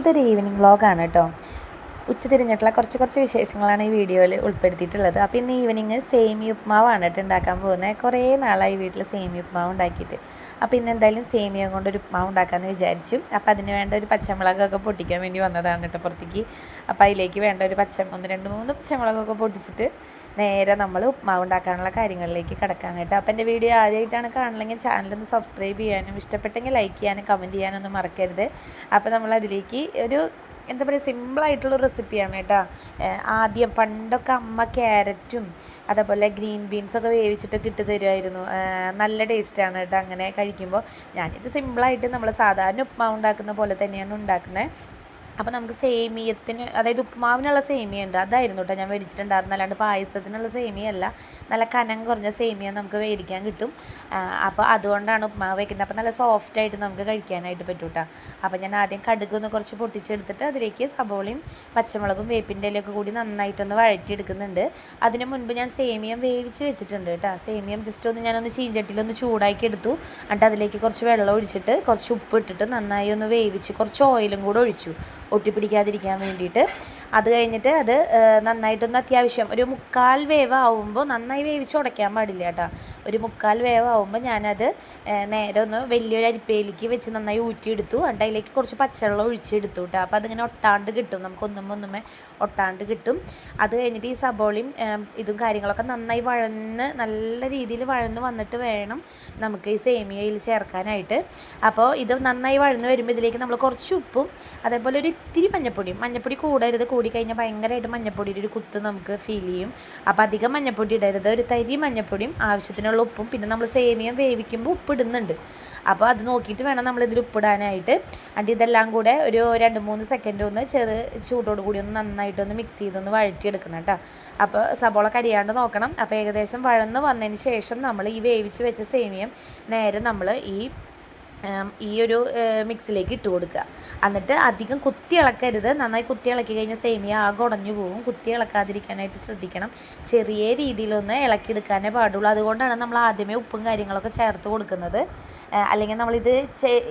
ഇതൊരു ഈവനിങ് വ്ളോഗാണ് കേട്ടോ ഉച്ചതിരിഞ്ഞിട്ടുള്ള കുറച്ച് കുറച്ച് വിശേഷങ്ങളാണ് ഈ വീഡിയോയിൽ ഉൾപ്പെടുത്തിയിട്ടുള്ളത്. അപ്പോൾ ഇന്ന് ഈവനിങ് സേമി ഉപ്മാവാണ് കേട്ടോ ഉണ്ടാക്കാൻ പോകുന്നത് കുറേ നാളായി വീട്ടിൽ സേമി ഉപ്മാവ് ഉണ്ടാക്കിയിട്ട് അപ്പോൾ ഇന്ന് എന്തായാലും സേമിയ കൊണ്ട് ഒരു ഉപ്മാവ് ഉണ്ടാക്കാമെന്ന് വിചാരിച്ചു. അപ്പോൾ അതിന് വേണ്ട ഒരു പച്ചമുളകൊക്കെ പൊട്ടിക്കാൻ വേണ്ടി വന്നതാണ് കേട്ടോ പുറത്തേക്ക്. അപ്പോൾ അതിലേക്ക് വേണ്ട ഒരു പച്ച ഒന്ന് രണ്ട് മൂന്ന് പച്ചമുളകൊക്കെ പൊട്ടിച്ചിട്ട് നേരെ നമ്മൾ ഉപ്മാവ് ഉണ്ടാക്കാനുള്ള കാര്യങ്ങളിലേക്ക് കിടക്കാൻ കേട്ടോ. അപ്പോൾ എന്റെ വീഡിയോ ആദ്യമായിട്ടാണ് കാണണമെങ്കിൽ ചാനലൊന്ന് സബ്സ്ക്രൈബ് ചെയ്യാനും ഇഷ്ടപ്പെട്ടെങ്കിൽ ലൈക്ക് ചെയ്യാനും കമന്റ് ചെയ്യാനൊന്നും മറക്കരുത്. അപ്പോൾ നമ്മൾ അതിലേക്ക് ഒരു എന്താ പറയുക സിമ്പിളായിട്ടുള്ള റെസിപ്പിയാണ് കേട്ടോ. ആദ്യം പണ്ടൊക്കെ അമ്മ ക്യാരറ്റും അതേപോലെ ഗ്രീൻ ബീൻസൊക്കെ വേവിച്ചിട്ടൊക്കെ ഇട്ട് തരുമായിരുന്നു നല്ല ടേസ്റ്റാണ് കേട്ടോ. അങ്ങനെ കഴിക്കുമ്പോൾ ഞാനിത് സിമ്പിളായിട്ട് നമ്മൾ സാധാരണ ഉപ്മാവ് ഉണ്ടാക്കുന്ന പോലെ തന്നെയാണ് ഉണ്ടാക്കുന്നത് അപ്പോൾ നമുക്ക് സേമിയത്തിന് അതായത് ഉപ്പുമാവിനുള്ള സേമിയ ഉണ്ട്. അതായിരുന്നു കേട്ടോ ഞാൻ മേടിച്ചിട്ടുണ്ടായിരുന്നു അല്ലാണ്ട് പായസത്തിനുള്ള സേമിയ അല്ല നല്ല കനം കുറഞ്ഞ സേമിയ നമുക്ക് മേടിക്കാൻ കിട്ടും. അപ്പോൾ അതുകൊണ്ടാണ് ഉപ്പുമാവ് വയ്ക്കുന്നത് അപ്പോൾ നല്ല സോഫ്റ്റ് ആയിട്ട് നമുക്ക് കഴിക്കാനായിട്ട് പറ്റും കേട്ടോ അപ്പോൾ ഞാൻ ആദ്യം കടുക് ഒന്ന് കുറച്ച് പൊട്ടിച്ചെടുത്തിട്ട് അതിലേക്ക് സബോളയും പച്ചമുളകും വേപ്പിന്റെ ഇലയൊക്കെ കൂടി നന്നായിട്ടൊന്ന് വഴറ്റിയെടുക്കുന്നുണ്ട്. അതിന് മുൻപ് ഞാൻ സേമിയം വേവിച്ച് വെച്ചിട്ടുണ്ട് കേട്ടോ സേമിയം ജസ്റ്റ് ഒന്ന് ഞാനൊന്ന് ചീഞ്ചട്ടിയിലൊന്ന് ചൂടാക്കി എടുത്തു. എന്നിട്ട് അതിലേക്ക് കുറച്ച് വെള്ളം ഒഴിച്ചിട്ട് കുറച്ച് ഉപ്പ് ഇട്ടിട്ട് നന്നായി ഒന്ന് വേവിച്ച് കുറച്ച് ഓയിലും കൂടെ ഒഴിച്ചു. ഒട്ടിപ്പിടിക്കാതിരിക്കാൻ വേണ്ടിയിട്ട്. അത് കഴിഞ്ഞിട്ട് അത് നന്നായിട്ടൊന്ന് അത്യാവശ്യം ഒരു മുക്കാൽ വേവ് ആവുമ്പോൾ നന്നായി വേവിച്ച് ഉടയ്ക്കാൻ പാടില്ല കേട്ടോ. ഒരു മുക്കാൽ വേവ് ആവുമ്പോൾ ഞാനത് നേരെ ഒന്ന് വലിയൊരു അരിപ്പയിലേക്ക് വെച്ച് നന്നായി ഊറ്റിയെടുത്തു. എന്നിട്ട് അതിലേക്ക് കുറച്ച് പച്ചവെള്ളം ഒഴിച്ചെടുത്തു കേട്ടോ അപ്പോൾ അതിങ്ങനെ ഒട്ടാണ്ട് കിട്ടും. നമുക്ക് ഒന്നും ഒന്നുമേ ഒട്ടാണ്ട് കിട്ടും. അത് കഴിഞ്ഞിട്ട് ഈ സബോളയും ഇതും കാര്യങ്ങളൊക്കെ നന്നായി വഴന്ന് നല്ല രീതിയിൽ വഴന്ന് വന്നിട്ട് വേണം നമുക്ക് ഈ സേമിയയിൽ ചേർക്കാനായിട്ട്. അപ്പോൾ ഇത് നന്നായി വഴന്ന് വരുമ്പോൾ ഇതിലേക്ക് നമ്മൾ കുറച്ച് ഉപ്പും അതേപോലെ ഒരു ഇത്തിരി മഞ്ഞപ്പൊടിയും മഞ്ഞപ്പൊടി കൂടരുത്. കൂടിക്കഴിഞ്ഞാൽ ഭയങ്കരമായിട്ട് മഞ്ഞപ്പൊടിയുടെ ഒരു കുത്ത് നമുക്ക് ഫീൽ ചെയ്യും. അപ്പോൾ അധികം മഞ്ഞപ്പൊടി ഇടരുത്. ഒരു തരി മഞ്ഞപ്പൊടിയും ആവശ്യത്തിനുള്ള ഉപ്പും പിന്നെ നമ്മൾ സേമിയം വേവിക്കുമ്പോൾ ഉപ്പ് ഇടുന്നുണ്ട് അപ്പോൾ അത് നോക്കിയിട്ട് വേണം നമ്മൾ ഇതിൽ ഉപ്പിടാനായിട്ട്. എന്നിട്ട് ഇതെല്ലാം കൂടെ ഒരു രണ്ട് മൂന്ന് സെക്കൻഡ് ഒന്ന് ചെറു ചൂടോട് കൂടി ഒന്ന് നന്നായിട്ട് ഒന്ന് മിക്സ് ചെയ്തൊന്ന് വഴറ്റിയെടുക്കണം കേട്ടോ. അപ്പോൾ സബോള കരിയാണ്ട് നോക്കണം. അപ്പോൾ ഏകദേശം വഴന്ന് വന്നതിന് ശേഷം നമ്മൾ ഈ വേവിച്ച് വെച്ച സേമിയം നേരെ നമ്മൾ ഈ ഈ ഒരു മിക്സിലേക്ക് ഇട്ട് കൊടുക്കുക. എന്നിട്ട് അധികം കുത്തി ഇളക്കരുത്. നന്നായി കുത്തി ഇളക്കി കഴിഞ്ഞാൽ സേമിയ ആകെ ഉടഞ്ഞു പോകും. കുത്തി ഇളക്കാതിരിക്കാനായിട്ട് ശ്രദ്ധിക്കണം. ചെറിയ രീതിയിലൊന്ന് ഇളക്കിയെടുക്കാനേ പാടുള്ളൂ. അതുകൊണ്ടാണ് നമ്മൾ ആദ്യമേ ഉപ്പും കാര്യങ്ങളൊക്കെ ചേർത്ത് കൊടുക്കുന്നത്. അല്ലെങ്കിൽ നമ്മളിത്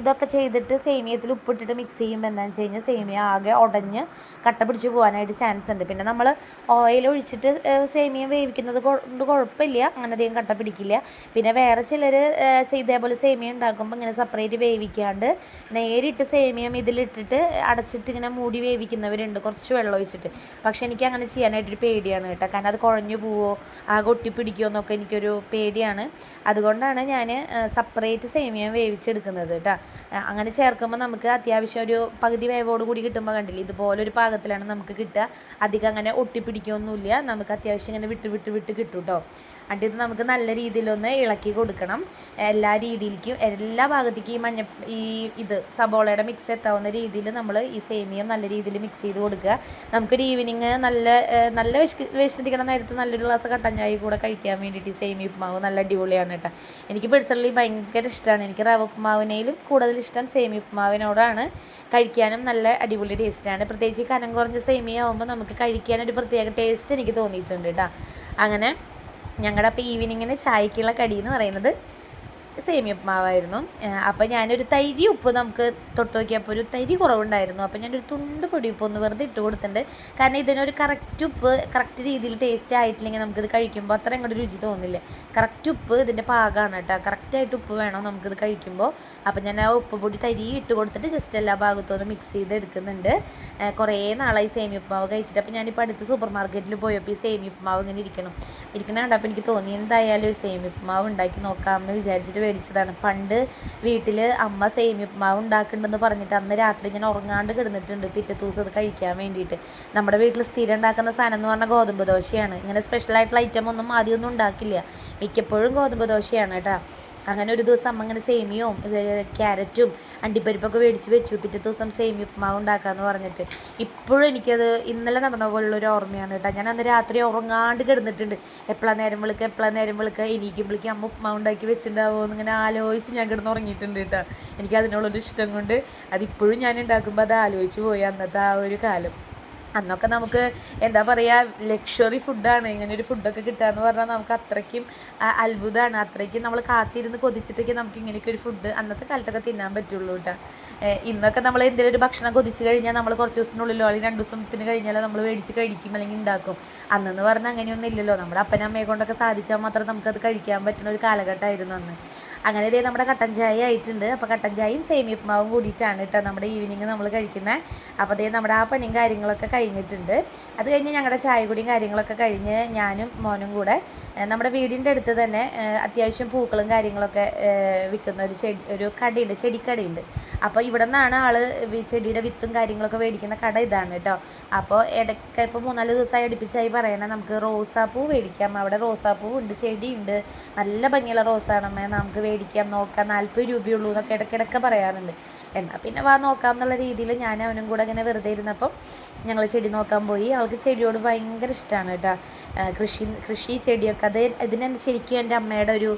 ഇതൊക്കെ ചെയ്തിട്ട് സേമിയത്തിൽ ഉപ്പിട്ടിട്ട് മിക്സ് ചെയ്യുമ്പോൾ എന്താണെന്ന് വെച്ച് കഴിഞ്ഞാൽ സേമിയ ആകെ ഉടഞ്ഞ് കട്ട പിടിച്ച് പോകാനായിട്ട് ചാൻസ് ഉണ്ട്. പിന്നെ നമ്മൾ ഓയിൽ ഒഴിച്ചിട്ട് സേമിയ വേവിക്കുന്നത് കൊണ്ട് കുഴപ്പമില്ല അങ്ങനെ അധികം കട്ട പിടിക്കില്ല. പിന്നെ വേറെ ചിലർ ഇതേപോലെ സേമിയ ഉണ്ടാക്കുമ്പോൾ ഇങ്ങനെ സെപ്പറേറ്റ് വേവിക്കാണ്ട് നേരിട്ട് സേമിയം ഇതിലിട്ടിട്ട് അടച്ചിട്ട് ഇങ്ങനെ മൂടി വേവിക്കുന്നവരുണ്ട്. കുറച്ച് വെള്ളം ഒഴിച്ചിട്ട്. പക്ഷേ എനിക്ക് അങ്ങനെ ചെയ്യാനായിട്ടൊരു പേടിയാണ് കേട്ടോ. കാരണം അത് കുഴഞ്ഞു പോവോ ആകെ ഒട്ടിപ്പിടിക്കുമോ എന്നൊക്കെ എനിക്കൊരു പേടിയാണ്. അതുകൊണ്ടാണ് ഞാൻ സെപ്പറേറ്റ് സേമിയം വേവിച്ചെടുക്കുന്നത് കേട്ടോ. അങ്ങനെ ചേർക്കുമ്പോൾ നമുക്ക് അത്യാവശ്യം ഒരു പകുതി വേവോട് കൂടി കിട്ടുമ്പോൾ കണ്ടില്ലേ ഇതുപോലൊരു പാകത്തിലാണ് നമുക്ക് കിട്ടുക. അധികം അങ്ങനെ ഒട്ടിപ്പിടിക്കുകയൊന്നുമില്ല നമുക്ക് അത്യാവശ്യം ഇങ്ങനെ വിട്ട് വിട്ട് വിട്ട് കിട്ടും കേട്ടോ എന്നിട്ട് ഇത് നമുക്ക് നല്ല രീതിയിലൊന്ന് ഇളക്കി കൊടുക്കണം. എല്ലാ രീതിയിലേക്കും എല്ലാ ഭാഗത്തേക്കും ഈ മഞ്ഞ ഈ ഇത് സബോളയുടെ മിക്സ് എത്താവുന്ന രീതിയിൽ നമ്മൾ ഈ സേമിയം നല്ല രീതിയിൽ മിക്സ് ചെയ്ത് കൊടുക്കുക. നമുക്കൊരു ഈവനിങ് നല്ല നല്ല വിശ വിശന്നിരിക്കണ നേരത്ത് നല്ലൊരു ഗ്ലാസ് കട്ടൻ ചായ കൂടെ കഴിക്കാൻ വേണ്ടിയിട്ട് ഈ സേമിയ ഉപ്പുമാവ് നല്ല അടിപൊളിയാണ് കേട്ടോ. എനിക്ക് പേഴ്സണലി ഭയങ്കര ഇഷ്ടമാണ് എനിക്ക് റവ ഉപ്പുമാവിനേലും കൂടുതൽ ഇഷ്ടം സേമി ഉപ്പുമാവിനോടാണ് കഴിക്കാനും നല്ല അടിപൊളി ടേസ്റ്റാണ് പ്രത്യേകിച്ച് കനം കുറഞ്ഞ സേമിയ ആകുമ്പോൾ നമുക്ക് കഴിക്കാനൊരു പ്രത്യേക ടേസ്റ്റ് എനിക്ക് തോന്നിയിട്ടുണ്ട് കേട്ടോ. അങ്ങനെ ഞങ്ങളുടെ അപ്പോൾ ഈവനിങ്ങിന് ചായക്കുള്ള കടി എന്ന് പറയുന്നത് സേമിയ ഉപ്മാവായിരുന്നു അപ്പോൾ ഞാനൊരു തൈരി ഉപ്പ് നമുക്ക് തൊട്ട് നോക്കിയപ്പോൾ ഒരു തൈരി കുറവുണ്ടായിരുന്നു. അപ്പോൾ ഞാനൊരു തുണ്ട് പൊടി ഉപ്പ് ഒന്ന് വെറുതെ ഇട്ട് കൊടുത്തിട്ടുണ്ട്. കാരണം ഇതിനൊരു കറക്റ്റ് ഉപ്പ് കറക്റ്റ് രീതിയിൽ ടേസ്റ്റ് ആയിട്ടില്ലെങ്കിൽ നമുക്കിത് കഴിക്കുമ്പോൾ അത്ര അങ്ങോട്ട് രുചി തോന്നില്ല. കറക്റ്റ് ഉപ്പ് ഇതിന്റെ പാകമാണ് കേട്ടോ. കറക്റ്റായിട്ട് ഉപ്പ് വേണം നമുക്കിത് കഴിക്കുമ്പോൾ അപ്പോൾ ഞാൻ ആ ഉപ്പ് പൊടി തരി ഇട്ട് കൊടുത്തിട്ട് ജസ്റ്റ് എല്ലാ ഭാഗത്തും മിക്സ് ചെയ്ത് എടുക്കുന്നുണ്ട്. കുറേ നാളായി സേമിയ ഉപ്മാവ് കഴിച്ചിട്ട്. അപ്പോൾ ഞാനിപ്പോൾ അടുത്ത് സൂപ്പർ മാർക്കറ്റിൽ പോയപ്പോൾ ഈ സേമിയ ഉപ്മാവ് ഇങ്ങനെ ഇരിക്കണം. ഇരിക്കണ കണ്ടപ്പോൾ എനിക്ക് തോന്നി എന്തായാലും ഒരു സേമിയ ഉപ്മാവ് ഉണ്ടാക്കി നോക്കാമെന്ന് വിചാരിച്ചിട്ട് മേടിച്ചതാണ്. പണ്ട് വീട്ടിൽ അമ്മ സേമിയപ്പമാവ് ഉണ്ടാക്കുന്നുണ്ടെന്ന് പറഞ്ഞിട്ട് അന്ന് രാത്രി ഞാൻ ഉറങ്ങാണ്ട് കിടന്നിട്ടുണ്ട്. പിറ്റേ ദിവസം അത് കഴിക്കാൻ വേണ്ടിയിട്ട്. നമ്മുടെ വീട്ടിൽ സ്ഥിരം ഉണ്ടാക്കുന്ന സാധനം എന്ന് പറഞ്ഞാൽ ഗോതമ്പ് ദോശയാണ്. ഇങ്ങനെ സ്പെഷ്യലായിട്ടുള്ള ഐറ്റം ഒന്നും ആദ്യമൊന്നും ഉണ്ടാക്കില്ല. മിക്കപ്പോഴും ഗോതമ്പ് ദോശയാണ് കേട്ടോ. അങ്ങനെ ഒരു ദിവസം അമ്മ അങ്ങനെ സേമിയവും ക്യാരറ്റും അണ്ടിപ്പരിപ്പൊക്കെ മേടിച്ച് വെച്ചു. പിറ്റേ ദിവസം സേമി ഉപ്പുമാവ് ഉണ്ടാക്കാന്ന് പറഞ്ഞിട്ട്. ഇപ്പോഴും എനിക്കത് ഇന്നലെ നടന്ന പോലുള്ള ഒരു ഓർമ്മയാണ് കേട്ടോ. ഞാൻ അന്ന് രാത്രി ഉറങ്ങാണ്ട് കിടന്നിട്ടുണ്ട്. എപ്പോഴാണ് നേരം വിളിക്കുക എപ്പോഴാണ് നേരം വിളിക്കുക എനിക്കുമ്പോഴേക്കും അമ്മ ഉപ്പുമാവ് ഉണ്ടാക്കി വെച്ചിട്ടുണ്ടാവുമോ എന്നിങ്ങനെ ആലോചിച്ച് ഞാൻ കിടന്ന് ഉറങ്ങിയിട്ടുണ്ട് കേട്ടോ. എനിക്ക് അതിനുള്ളൊരു ഇഷ്ടം കൊണ്ട് അതിപ്പോഴും ഞാൻ ഉണ്ടാക്കുമ്പോൾ അത് ആലോചിച്ച് പോയി അന്നത്തെ ആ ഒരു കാലം. അന്നൊക്കെ നമുക്ക് എന്താ പറയുക ലക്ഷറി ഫുഡാണ് ഇങ്ങനെ ഒരു ഫുഡൊക്കെ കിട്ടുക എന്ന് പറഞ്ഞാൽ നമുക്ക് അത്രയ്ക്കും അത്ഭുതമാണ് അത്രയ്ക്കും നമ്മൾ കാത്തിരുന്ന് കൊതിച്ചിട്ടൊക്കെ നമുക്ക് ഇങ്ങനെയൊക്കെ ഒരു ഫുഡ് അന്നത്തെ കാലത്തൊക്കെ തിന്നാൻ പറ്റുള്ളൂ കേട്ടോ. ഇന്നൊക്കെ നമ്മൾ എന്തെങ്കിലും ഒരു ഭക്ഷണം കൊതിച്ച് കഴിഞ്ഞാൽ നമ്മൾ കുറച്ച് ദിവസത്തിനുള്ളിലോ അല്ലെങ്കിൽ രണ്ട് ദിവസത്തിന് കഴിഞ്ഞാൽ നമ്മൾ മേടിച്ച് കഴിക്കും അല്ലെങ്കിൽ ഉണ്ടാക്കും. അന്നെന്ന് പറഞ്ഞാൽ അങ്ങനെയൊന്നും ഇല്ലല്ലോ. നമ്മുടെ അപ്പനമ്മയെ കൊണ്ടൊക്കെ സാധിച്ചാൽ മാത്രം നമുക്കത് കഴിക്കാൻ പറ്റുന്ന ഒരു കാലഘട്ടമായിരുന്നു അന്ന്. അങ്ങനെ ഇതേ നമ്മുടെ കട്ടൻ ചായ ആയിട്ടുണ്ട്. അപ്പോൾ കട്ടൻ ചായയും സേമിയ ഉപ്പുമാവും കൂടിയിട്ടാണ് കേട്ടോ നമ്മുടെ ഈവനിങ് നമ്മൾ കഴിക്കുന്നത് അപ്പോൾ അതേ നമ്മുടെ ആ പണിയും കാര്യങ്ങളൊക്കെ കഴിഞ്ഞിട്ടുണ്ട്. അത് കഴിഞ്ഞ് ഞങ്ങളുടെ ചായ കുടിയും കാര്യങ്ങളൊക്കെ കഴിഞ്ഞ് ഞാനും മോനും കൂടെ നമ്മുടെ വീടിന്റെ അടുത്ത് തന്നെ അത്യാവശ്യം പൂക്കളും കാര്യങ്ങളൊക്കെ വിൽക്കുന്ന ഒരു ചെടി ഒരു കടയുണ്ട് ചെടിക്കടയുണ്ട്. അപ്പോൾ ഇവിടെ നിന്നാണ് ആൾ ചെടിയുടെ വിത്തും കാര്യങ്ങളൊക്കെ മേടിക്കുന്ന കട ഇതാണ് കേട്ടോ. അപ്പോൾ ഇടയ്ക്ക് ഇപ്പോൾ മൂന്നാൽ ദിവസമായി അടുപ്പിച്ചായി പറയണേ നമുക്ക് റോസാപ്പൂ മേടിക്കാം. അവിടെ റോസാപ്പൂ ഉണ്ട് ചെടിയുണ്ട്. നല്ല ഭംഗിയുള്ള റോസാണമ്മേ നമുക്ക് മേടിക്കാം നോക്കാം നാൽപ്പത് രൂപയുള്ളൂ എന്നൊക്കെ ഇടയ്ക്കിടയ്ക്ക് പറയാറുണ്ട്. എന്നാൽ പിന്നെ വാ നോക്കാം എന്നുള്ള രീതിയിൽ ഞാൻ അവനും കൂടെ ഇങ്ങനെ വെറുതെ ഇരുന്നപ്പം ഞങ്ങൾ ചെടി നോക്കാൻ പോയി. അവൾക്ക് ചെടിയോട് ഭയങ്കര ഇഷ്ടമാണ് കേട്ടോ. കൃഷി കൃഷി ചെടിയൊക്കെ. അത് ഇതിനെ ശരിക്കും എന്റെ അമ്മയുടെ ഒരു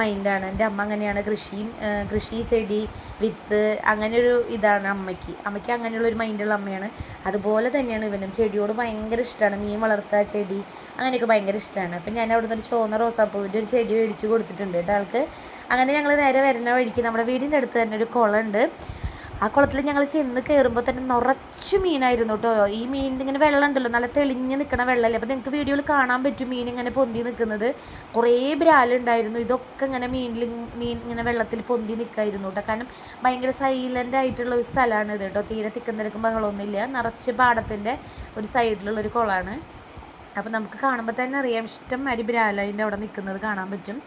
മൈൻഡാണ്. എന്റെ അമ്മ അങ്ങനെയാണ് കൃഷിയും കൃഷി ചെടി വിത്ത് അങ്ങനെയൊരു ഇതാണ് അമ്മയ്ക്ക്. അമ്മയ്ക്ക് അങ്ങനെയുള്ള ഒരു മൈൻഡുള്ള അമ്മയാണ്. അതുപോലെ തന്നെയാണ് ഇവനും. ചെടിയോട് ഭയങ്കര ഇഷ്ടമാണ് മീൻ വളർത്തുക ചെടി അങ്ങനെയൊക്കെ ഭയങ്കര ഇഷ്ടമാണ് അപ്പം ഞാൻ അവിടുന്ന് ഒരു ചോന്ന റോസാപ്പൂവിന്റെ ഒരു ചെടി മേടിച്ച് കൊടുത്തിട്ടുണ്ട് കേട്ടോ ആൾക്ക്. അങ്ങനെ ഞങ്ങൾ നേരെ വരുന്ന വഴിക്ക് നമ്മുടെ വീടിന്റെ അടുത്ത് തന്നെ ഒരു കുളമുണ്ട്. ആ കുളത്തിൽ ഞങ്ങൾ ചെന്ന് കയറുമ്പോൾ തന്നെ നിറച്ച് മീനായിരുന്നു കേട്ടോ ഈ മീനിന്റെ ഇങ്ങനെ വെള്ളം ഉണ്ടല്ലോ നല്ല തെളിഞ്ഞ് നിൽക്കണ വെള്ളമല്ലേ അപ്പോൾ നിങ്ങൾക്ക് വീഡിയോയിൽ കാണാൻ പറ്റും മീൻ ഇങ്ങനെ പൊന്തി നിൽക്കുന്നത് കുറേ ബ്രാലുണ്ടായിരുന്നു ഇതൊക്കെ ഇങ്ങനെ മീനിൽ മീൻ ഇങ്ങനെ വെള്ളത്തിൽ പൊന്തി നിൽക്കായിരുന്നു കേട്ടോ കാരണം ഭയങ്കര സൈലന്റ് ആയിട്ടുള്ള ഒരു സ്ഥലമാണ് ഇത് കേട്ടോ തീരെ തിക്കും തിരക്കും ബഹളമൊന്നുമില്ല. നിറച്ച് പാടത്തിന്റെ ഒരു സൈഡിലുള്ളൊരു കുളമാണ് അപ്പോൾ നമുക്ക് കാണുമ്പോൾ തന്നെ അറിയാം ഇഷ്ടം അരി ബ്രാലതിന്റെ അവിടെ നിൽക്കുന്നത് കാണാൻ പറ്റും.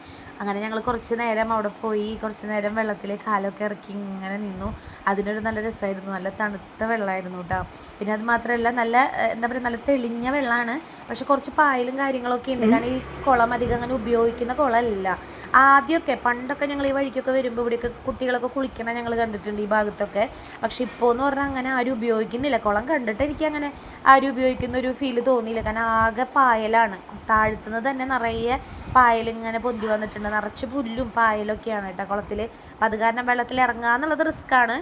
അങ്ങനെ ഞങ്ങൾ കുറച്ച് നേരം അവിടെ പോയി കുറച്ച് നേരം വെള്ളത്തിൽ കാലൊക്കെ ഇറക്കി ഇങ്ങനെ നിന്നു. അതിനൊരു നല്ല രസമായിരുന്നു നല്ല തണുത്ത വെള്ളമായിരുന്നു കേട്ടോ പിന്നെ അത് മാത്രമല്ല നല്ല എന്താ പറയുക നല്ല തെളിഞ്ഞ വെള്ളമാണ് പക്ഷെ കുറച്ച് പായലും കാര്യങ്ങളൊക്കെ ഉണ്ട്. കാരണം ഈ കുളം അധികം അങ്ങനെ ഉപയോഗിക്കുന്ന കുളമല്ല. ആദ്യമൊക്കെ പണ്ടൊക്കെ ഞങ്ങൾ ഈ വഴിക്കൊക്കെ വരുമ്പോൾ ഇവിടെയൊക്കെ കുട്ടികളൊക്കെ കുളിക്കണ ഞങ്ങൾ കണ്ടിട്ടുണ്ട് ഈ ഭാഗത്തൊക്കെ. പക്ഷെ ഇപ്പോൾ എന്ന് പറഞ്ഞാൽ അങ്ങനെ ആരും ഉപയോഗിക്കുന്നില്ല. കുളം കണ്ടിട്ട് എനിക്ക് അങ്ങനെ ആരും ഉപയോഗിക്കുന്ന ഒരു ഫീൽ തോന്നിയില്ല. കാരണം ആകെ പായലാണ്. താഴ്ത്തുന്നത് തന്നെ നിറയെ പായലിങ്ങനെ പൊന്തി വന്നിട്ടുണ്ട്. നിറച്ച് പുല്ലും പായലൊക്കെയാണ് കേട്ടോ കുളത്തിൽ അപ്പം അത് കാരണം വെള്ളത്തിൽ ഇറങ്ങുക എന്നുള്ളത് റിസ്ക്കാണ്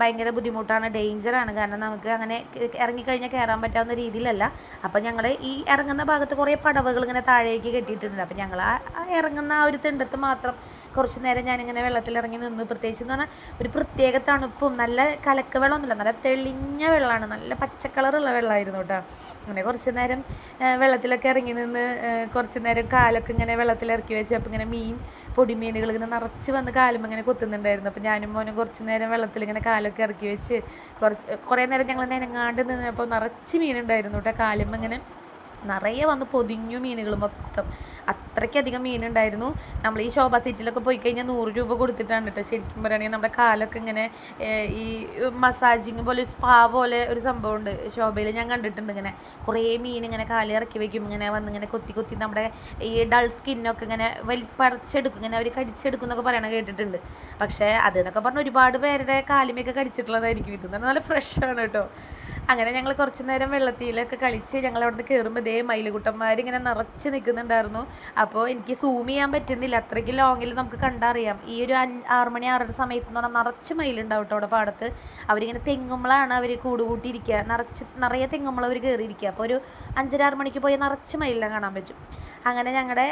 ഭയങ്കര ബുദ്ധിമുട്ടാണ് ഡേഞ്ചറാണ് കാരണം നമുക്ക് അങ്ങനെ ഇറങ്ങിക്കഴിഞ്ഞാൽ കയറാൻ പറ്റാവുന്ന രീതിയിലല്ല. അപ്പം ഞങ്ങൾ ഈ ഇറങ്ങുന്ന ഭാഗത്ത് കുറേ പടവുകൾ ഇങ്ങനെ താഴേക്ക് കെട്ടിയിട്ടുണ്ട്. അപ്പം ഞങ്ങൾ ആ ഇറങ്ങുന്ന ആ ഒരു തിണ്ടത്ത് മാത്രം കുറച്ച് നേരം ഞാനിങ്ങനെ വെള്ളത്തിലിറങ്ങി നിന്ന്. പ്രത്യേകിച്ച് എന്ന് പറഞ്ഞാൽ ഒരു പ്രത്യേക തണുപ്പും നല്ല കലക്ക വെള്ളമൊന്നുമില്ല. നല്ല തെളിഞ്ഞ വെള്ളമാണ്. നല്ല പച്ചക്കളറുള്ള വെള്ളമായിരുന്നു കേട്ടോ. അങ്ങനെ കുറച്ച് നേരം വെള്ളത്തിലൊക്കെ ഇറങ്ങി നിന്ന് കുറച്ച് നേരം കാലൊക്കെ ഇങ്ങനെ വെള്ളത്തിലിറക്കി വെച്ച് അപ്പോൾ ഇങ്ങനെ മീൻ പൊടിമീനുകൾ ഇങ്ങനെ നിറച്ച് വന്ന് കാലും ഇങ്ങനെ കുത്തുന്നുണ്ടായിരുന്നു. അപ്പോൾ ഞാനും മോനും കുറച്ച് നേരം വെള്ളത്തിൽ ഇങ്ങനെ കാലൊക്കെ ഇറക്കി വെച്ച് കുറച്ച് കുറേ നേരം ഞങ്ങൾ നനങ്ങാണ്ട് നിന്നപ്പോൾ നിറച്ച് മീനുണ്ടായിരുന്നു കേട്ടോ. കാലും ഇങ്ങനെ നിറയെ വന്ന് പൊതിഞ്ഞു മീനുകൾ മൊത്തം. അത്രയ്ക്കധികം മീനുണ്ടായിരുന്നു. നമ്മൾ ഈ ശോഭ സീറ്റിലൊക്കെ പോയി കഴിഞ്ഞാൽ നൂറ് രൂപ കൊടുത്തിട്ടാണ് കേട്ടോ ശരിക്കും പറയുകയാണെങ്കിൽ നമ്മുടെ കാലൊക്കെ ഇങ്ങനെ ഈ മസാജിങ് പോലെ സ്പാ പോലെ ഒരു സംഭവമുണ്ട് ശോഭയിൽ ഞാൻ കണ്ടിട്ടുണ്ട് ഇങ്ങനെ. കുറേ മീൻ ഇങ്ങനെ കാലിൽ ഇറക്കി വയ്ക്കും ഇങ്ങനെ വന്ന് ഇങ്ങനെ കൊത്തി കൊത്തി നമ്മുടെ ഈ ഡൾ സ്കിന്നൊക്കെ ഇങ്ങനെ വലി പറിച്ചെടുക്കും ഇങ്ങനെ അവർ കടിച്ചെടുക്കും എന്നൊക്കെ പറയണ കേട്ടിട്ടുണ്ട്. പക്ഷേ അതെന്നൊക്കെ പറഞ്ഞാൽ ഒരുപാട് പേരുടെ കാലിമയൊക്കെ കടിച്ചിട്ടുള്ളതായിരിക്കും. ഇത് നല്ല ഫ്രഷാണ് കേട്ടോ അങ്ങനെ ഞങ്ങൾ കുറച്ചു നേരം വെള്ളത്തിലൊക്കെ കളിച്ച് ഞങ്ങൾ അവിടെ നിന്ന് കയറുമ്പോൾ ഇതേ മയിലുകുട്ടന്മാർ ഇങ്ങനെ നിറച്ച് നിൽക്കുന്നുണ്ടായിരുന്നു അപ്പോൾ എനിക്ക് സൂം ചെയ്യാൻ പറ്റുന്നില്ല. അത്രയ്ക്ക് ലോങ്ങിൽ നമുക്ക് കണ്ടറിയാം ഈ ഒരു ആറ് മണി ആറര സമയത്ത് എന്ന് പറഞ്ഞാൽ നിറച്ച് മയിലുണ്ടാവും കേട്ടോ അവിടെ പാടത്ത്. അവരിങ്ങനെ തെങ്ങുമ്പളാണ് അവർ കൂടുകൂട്ടിയിരിക്കുക നിറച്ച് നിറയെ തെങ്ങുമ്പളവർ കയറിയിരിക്കുക അപ്പോൾ ഒരു അഞ്ചര ആറ് മണിക്ക് പോയി നിറച്ച് മയിലിനെ കാണാൻ പറ്റും. അങ്ങനെ ഞങ്ങളുടെ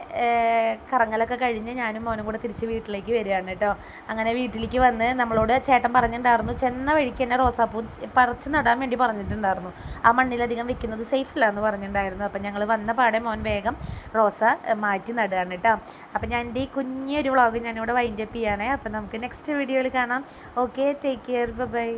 കറങ്ങലൊക്കെ കഴിഞ്ഞ് ഞാനും മോനും കൂടെ തിരിച്ച് വീട്ടിലേക്ക് വരികയാണ് കേട്ടോ. അങ്ങനെ വീട്ടിലേക്ക് വന്ന് നമ്മളോട് ചേട്ടൻ പറഞ്ഞിട്ടുണ്ടായിരുന്നു ചെന്ന വഴിക്ക് തന്നെ റോസാപ്പൂ പറിച്ച് നടാൻ വേണ്ടി പറഞ്ഞിട്ടുണ്ടായിരുന്നു. ആ മണ്ണിലധികം വെക്കുന്നത് സേഫ് അല്ല എന്ന് പറഞ്ഞിട്ടുണ്ടായിരുന്നു. അപ്പം ഞങ്ങൾ വന്ന പാടെ മോൻ വേഗം റോസ മാറ്റി നടുകയാണ് കേട്ടോ. അപ്പം ഞാൻ എന്റെ ഈ കുഞ്ഞൊരു വ്ളോഗ് ഞാനിവിടെ വൈൻഡപ്പ് ചെയ്യാനേ അപ്പം നമുക്ക് നെക്സ്റ്റ് വീഡിയോയിൽ കാണാം. Okay take care bye